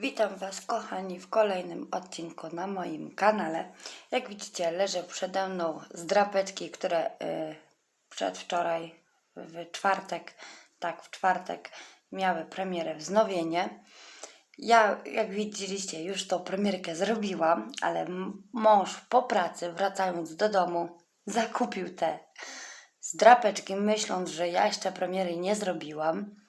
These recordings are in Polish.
Witam Was, kochani, w kolejnym odcinku na moim kanale. Jak widzicie, leżą przede mną zdrapeczki, które y, przedwczoraj, w czwartek, tak, w czwartek miały premierę wznowienie. Ja, jak widzieliście, już tą premierkę zrobiłam, ale mąż po pracy, wracając do domu, zakupił te zdrapeczki, myśląc, że ja jeszcze premiery nie zrobiłam.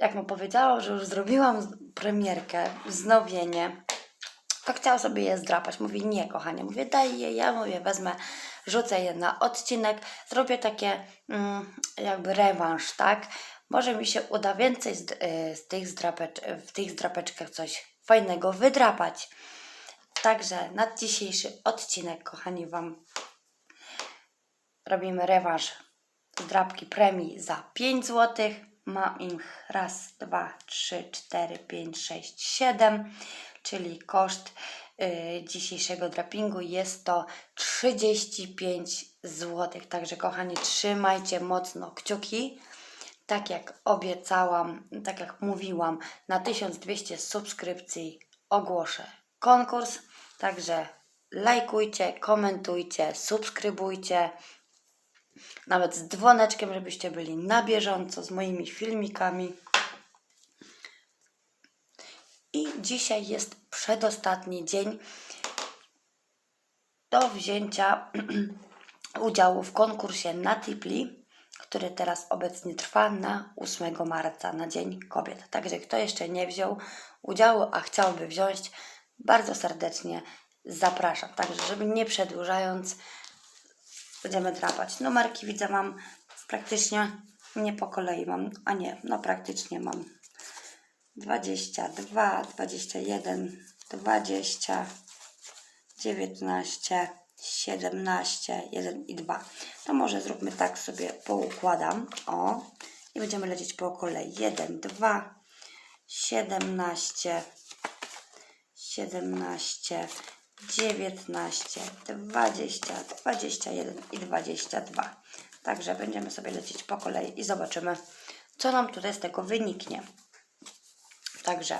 Jak mu powiedziałam, że już zrobiłam premierkę, wznowienie, to chciał sobie je zdrapać. Mówi, nie, kochanie. Mówię, daj je, ja mówię, wezmę, rzucę je na odcinek, zrobię takie mm, jakby rewanż, tak? Może mi się uda więcej z, y, z tych zdrapecz, w tych zdrapeczkach coś fajnego wydrapać. Także na dzisiejszy odcinek, kochani, Wam robimy rewanż zdrapki premii za 5 zł. Mam ich raz, dwa, trzy, cztery, pięć, sześć, siedem, czyli koszt y, dzisiejszego drapingu jest to 35 zł. Także kochani, trzymajcie mocno kciuki. Tak jak obiecałam, tak jak mówiłam, na 1200 subskrypcji ogłoszę konkurs. Także lajkujcie, komentujcie, subskrybujcie nawet z dzwoneczkiem, żebyście byli na bieżąco z moimi filmikami. I dzisiaj jest przedostatni dzień do wzięcia udziału w konkursie na Tipli, który teraz obecnie trwa na 8 marca, na Dzień Kobiet. Także kto jeszcze nie wziął udziału, a chciałby wziąć, bardzo serdecznie zapraszam. Także, żeby nie przedłużając, będziemy drapać. Numerki widzę mam praktycznie nie po kolei mam, a nie, no praktycznie mam 22, 21, 20, 19, 17, 1 i 2. To może zróbmy tak sobie, poukładam. O, i będziemy lecieć po kolei. 1, 2, 17, 17, 19, 20, 21 i 22. Także będziemy sobie lecieć po kolei i zobaczymy, co nam tutaj z tego wyniknie. Także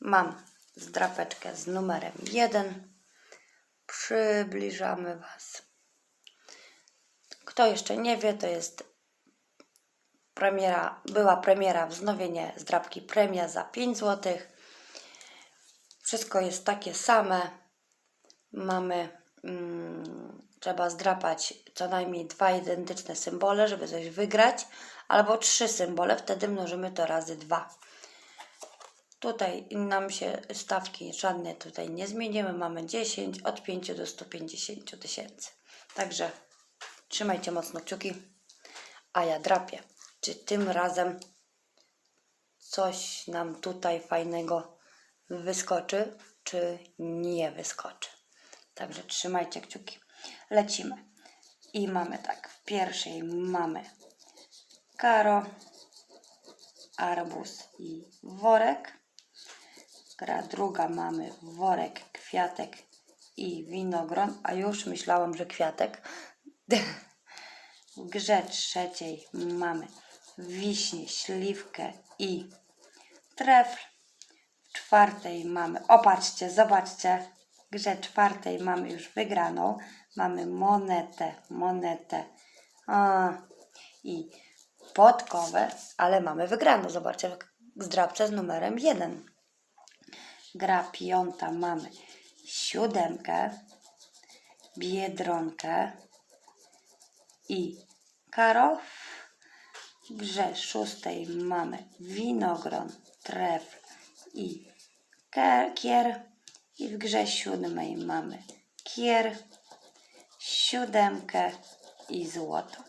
mam zdrapeczkę z numerem 1. Przybliżamy Was. Kto jeszcze nie wie, to jest premiera, była premiera wznowienie zdrapki premia za 5 zł. Wszystko jest takie same. Mamy, mm, trzeba zdrapać co najmniej dwa identyczne symbole, żeby coś wygrać, albo trzy symbole, wtedy mnożymy to razy dwa. Tutaj nam się stawki żadne tutaj nie zmienimy. Mamy 10 od 5 do 150 tysięcy. Także trzymajcie mocno kciuki, a ja drapię. Czy tym razem coś nam tutaj fajnego wyskoczy, czy nie wyskoczy. Także trzymajcie kciuki. Lecimy. I mamy tak, w pierwszej mamy karo, arbuz i worek. Gra druga mamy worek, kwiatek i winogron, a już myślałam, że kwiatek. W grze trzeciej mamy wiśnie, śliwkę i trefl. Czwartej mamy, opatrzcie, zobaczcie, grze czwartej mamy już wygraną. Mamy monetę, monetę a, i podkowę, ale mamy wygraną. Zobaczcie, w zdrabce z numerem 1. Gra piąta mamy siódemkę, biedronkę i karo. W grze szóstej mamy winogron, trefl i kier. I w grze siódmej mamy kier, siódemkę i złoto.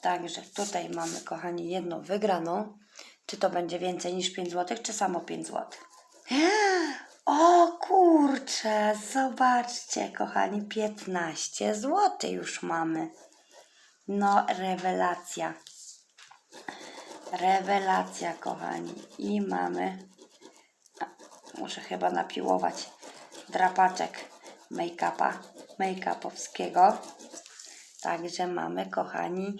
Także tutaj mamy, kochani, jedną wygraną. Czy to będzie więcej niż 5 zł, czy samo 5 zł? O kurczę, zobaczcie, kochani, 15 zł już mamy. No, rewelacja. Rewelacja, kochani. I mamy. Muszę chyba napiłować drapaczek make-upa, make-upowskiego. Także mamy, kochani,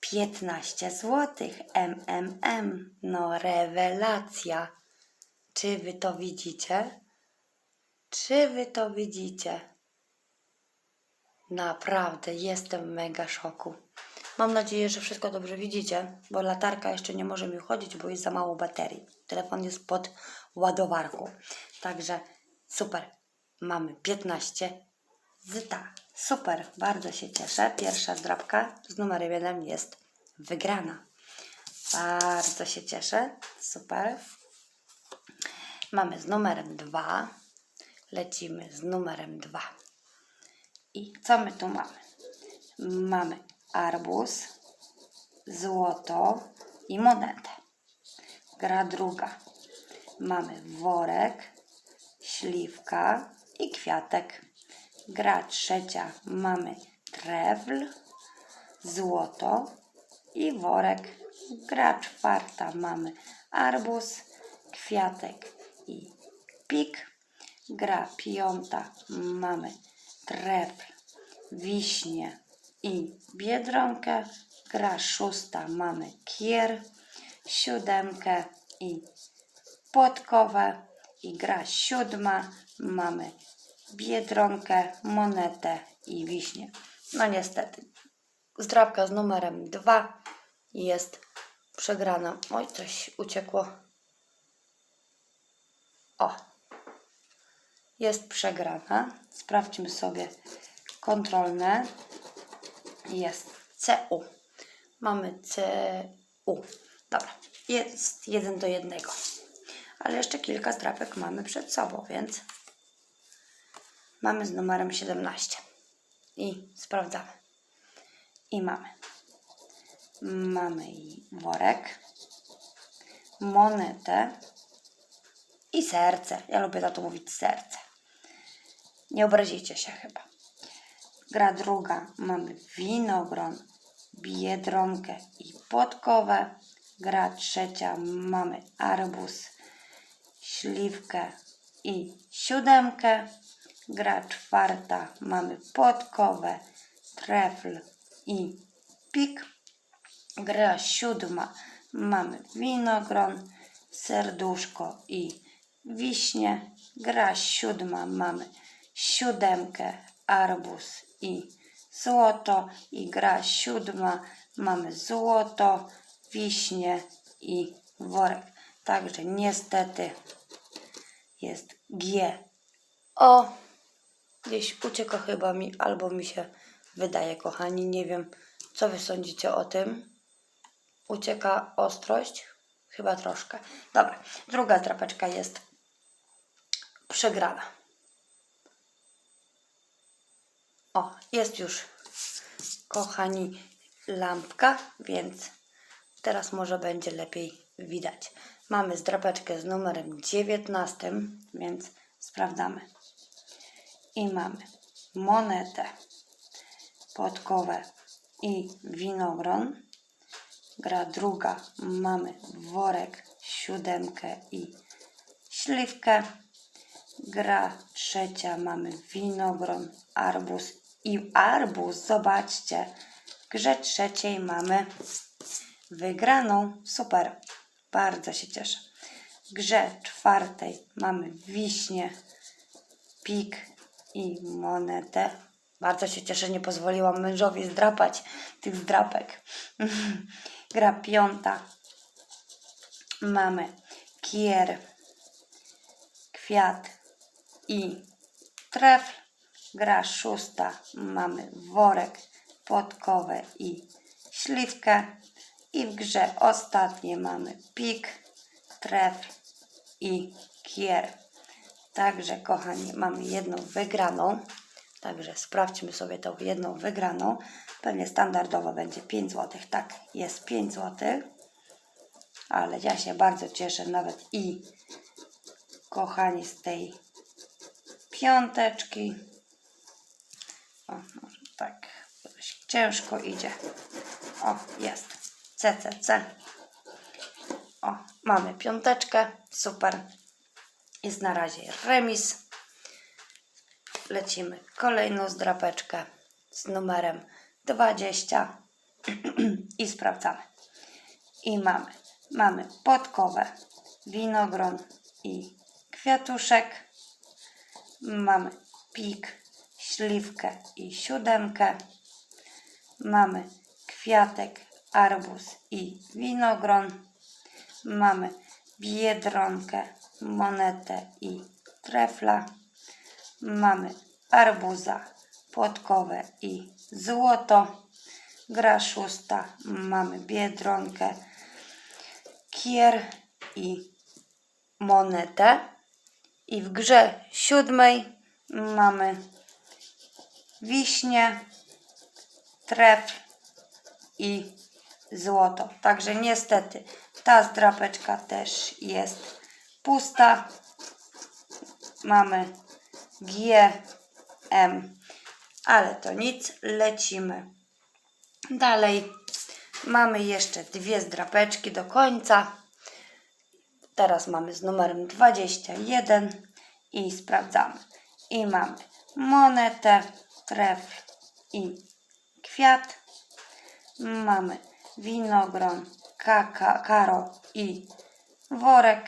15 zł. MMM. No, rewelacja. Czy wy to widzicie? Czy wy to widzicie? Naprawdę jestem mega szoku. Mam nadzieję, że wszystko dobrze widzicie, bo latarka jeszcze nie może mi chodzić, bo jest za mało baterii. Telefon jest pod ładowarką. Także super. Mamy 15 zyta. Super, bardzo się cieszę. Pierwsza zdrabka z numerem 1 jest wygrana. Bardzo się cieszę. Super. Mamy z numerem 2. Lecimy z numerem 2. I co my tu mamy? Mamy arbuz, złoto i monetę. Gra druga. Mamy worek, śliwka i kwiatek. Gra trzecia. Mamy trefl, złoto i worek. Gra czwarta. Mamy arbuz, kwiatek i pik. Gra piąta. Mamy trefl, wiśnie i biedronkę. Gra szósta. Mamy kier, siódemkę i podkowę. I gra siódma. Mamy biedronkę, monetę i wiśnie. No niestety, zdrabka z numerem 2 jest przegrana. Oj, coś uciekło. O, jest przegrana. Sprawdźmy sobie kontrolne. Jest CU. Mamy CU. Dobra, jest jeden do jednego. Ale jeszcze kilka zdrapek mamy przed sobą, więc mamy z numerem 17. I sprawdzamy. I mamy. Mamy worek, monetę i serce. Ja lubię na to mówić serce. Nie obrazicie się chyba. Gra druga. Mamy winogron, biedronkę i podkowę. Gra trzecia. Mamy arbuz, śliwkę i siódemkę. Gra czwarta. Mamy podkowę, trefl i pik. Gra siódma. Mamy winogron, serduszko i wiśnie. Gra siódma. Mamy siódemkę, arbuz i złoto. I gra siódma. Mamy złoto, wiśnie i worek. Także niestety jest G. O, gdzieś uciekło chyba mi, albo mi się wydaje, kochani. Nie wiem, co wy sądzicie o tym. Ucieka ostrość? Chyba troszkę. Dobra, druga drapeczka jest przegrana. O, jest już, kochani, lampka, więc teraz może będzie lepiej widać. Mamy zdrapeczkę z numerem 19, więc sprawdzamy. I mamy monetę, podkowę i winogron. Gra druga. Mamy worek, siódemkę i śliwkę. Gra trzecia. Mamy winogron, arbuz i arbuz. Zobaczcie. W grze trzeciej mamy wygraną. Super. Bardzo się cieszę. W grze czwartej mamy wiśnie, pik i monetę. Bardzo się cieszę, nie pozwoliłam mężowi zdrapać tych zdrapek. Gra piąta. Mamy kier, kwiat i trefl. Gra szósta. Mamy worek, podkowę i śliwkę. I w grze ostatnie mamy pik, trefl i kier. Także, kochani, mamy jedną wygraną. Także sprawdźmy sobie tą jedną wygraną. Pewnie standardowo będzie 5 zł. Tak, jest 5 zł. Ale ja się bardzo cieszę nawet i kochani z tej piąteczki. O, może tak. Ciężko idzie. O, jest. CCC. O, mamy piąteczkę. Super. Jest na razie remis. Lecimy kolejną zdrapeczkę z numerem 20 i sprawdzamy. I mamy, mamy podkowę, winogron, i kwiatuszek. Mamy pik, śliwkę i siódemkę. Mamy kwiatek, arbuz i winogron. Mamy biedronkę, monetę i trefla. Mamy arbuza, płotkowe i złoto. Gra szósta. Mamy biedronkę, kier i monetę. I w grze siódmej mamy wiśnie, tref i złoto. Także niestety ta zdrapeczka też jest pusta. Mamy G, M, ale to nic, lecimy dalej. Mamy jeszcze dwie zdrapeczki do końca. Teraz mamy z numerem 21 i sprawdzamy. I mamy monetę, trefl i kwiat. Mamy winogron, kaka, karo i worek.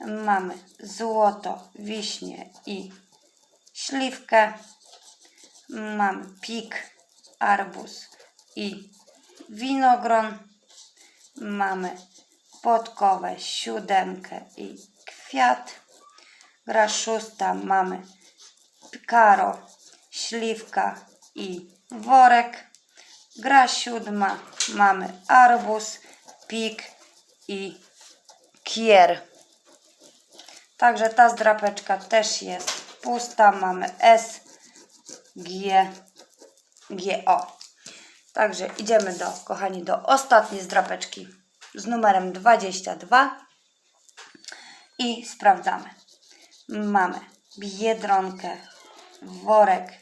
Mamy złoto, wiśnie i śliwkę. Mamy pik, arbuz i winogron. Mamy podkowę, siódemkę i kwiat. Gra szósta mamy karo, śliwka i worek. Gra siódma mamy arbuz, pik i kier. Także ta zdrapeczka też jest pusta. Mamy S, G, G, O. Także idziemy do, kochani, do ostatniej zdrapeczki z numerem 22 i sprawdzamy. Mamy biedronkę, worek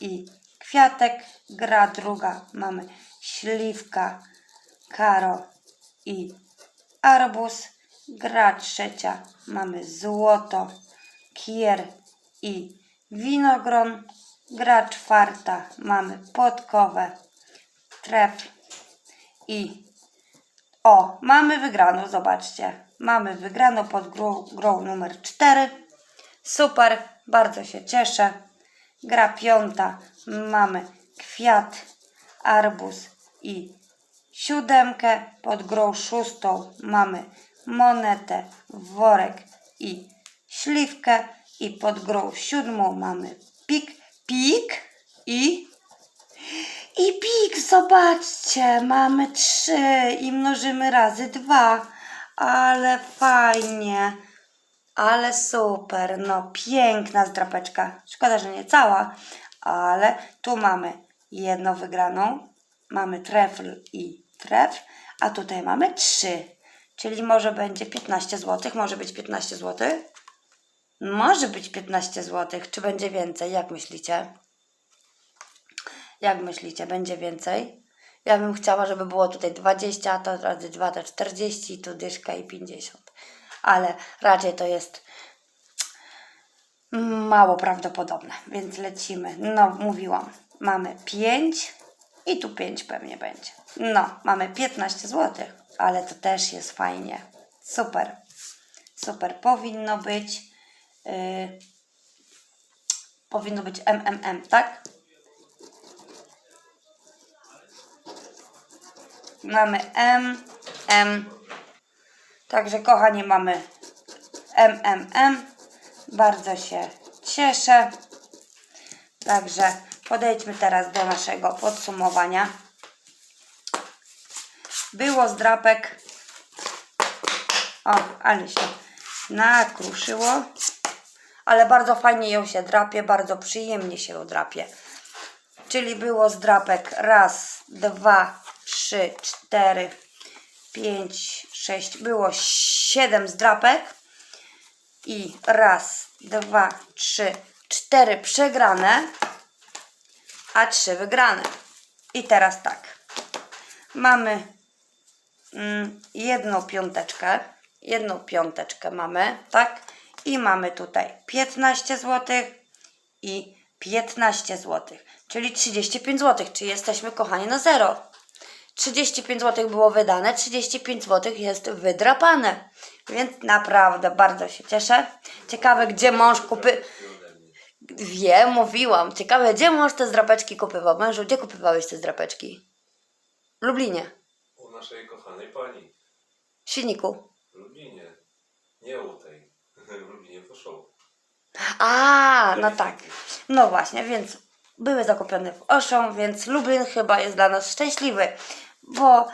i kwiatek. Gra druga mamy śliwka, karo i arbuz. Gra trzecia mamy złoto, kier i winogron. Gra czwarta mamy podkowę, tref i o, mamy wygraną, zobaczcie. Mamy wygraną pod grą, grą numer 4. Super, bardzo się cieszę. Gra piąta, mamy kwiat, arbuz i siódemkę. Pod grą szóstą mamy monetę, worek i śliwkę. I pod grą siódmą mamy pik, pik i i pik, zobaczcie, mamy trzy i mnożymy razy dwa. Ale fajnie, ale super, no piękna zdrapeczka. Szkoda, że nie cała, ale tu mamy jedną wygraną, mamy trefl i tref, a tutaj mamy trzy, czyli może będzie 15 zł, może być 15 zł. Może być 15 zł, czy będzie więcej, jak myślicie? Jak myślicie, będzie więcej? Ja bym chciała, żeby było tutaj 20, to razy 2 to 40, tu dyszka i 50. Ale raczej to jest mało prawdopodobne, więc lecimy. No, mówiłam, mamy 5 i tu 5 pewnie będzie. No, mamy 15 zł, ale to też jest fajnie. Super. Super. Powinno być yy, powinno być MMM, tak? mamy M, M. Także kochani, mamy MMM. Bardzo się cieszę. Także podejdźmy teraz do naszego podsumowania. Było zdrapek. O, ale się nakruszyło. Ale bardzo fajnie ją się drapie, bardzo przyjemnie się ją drapie. Czyli było zdrapek raz, dwa, trzy, cztery, pięć, sześć. Było siedem zdrapek. I raz, dwa, trzy, cztery przegrane, a trzy wygrane. I teraz tak. Mamy mm, jedną piąteczkę. Jedną piąteczkę mamy, tak? I mamy tutaj 15 zł i 15 zł, czyli 35 zł. Czyli jesteśmy, kochani, na zero. 35 zł było wydane, 35 zł jest wydrapane. Więc naprawdę bardzo się cieszę. Ciekawe, gdzie mąż kupy... Wiem, mówiłam. Ciekawe, gdzie mąż te zdrapeczki kupywał? Mężu, gdzie kupywałeś te zdrapeczki? W Lublinie. U naszej kochanej pani. W Silniku. W Lublinie. Nie u tej. W Lublinie show. A, no tak. No właśnie, więc były zakupione w Oszą, więc Lublin chyba jest dla nas szczęśliwy, bo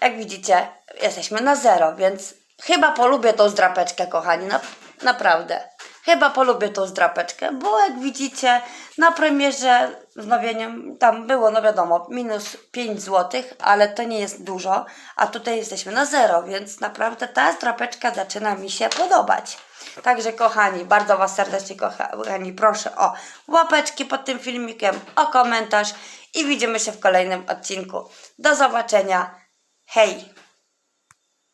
jak widzicie, jesteśmy na zero, więc chyba polubię tą zdrapeczkę, kochani, na, naprawdę. Chyba polubię tą zdrapeczkę, bo jak widzicie, na premierze z nowieniem tam było, no wiadomo, minus 5 zł, ale to nie jest dużo, a tutaj jesteśmy na zero, więc naprawdę ta zdrapeczka zaczyna mi się podobać. Także kochani, bardzo Was serdecznie kochani, proszę o łapeczki pod tym filmikiem, o komentarz i widzimy się w kolejnym odcinku. Do zobaczenia. Hej!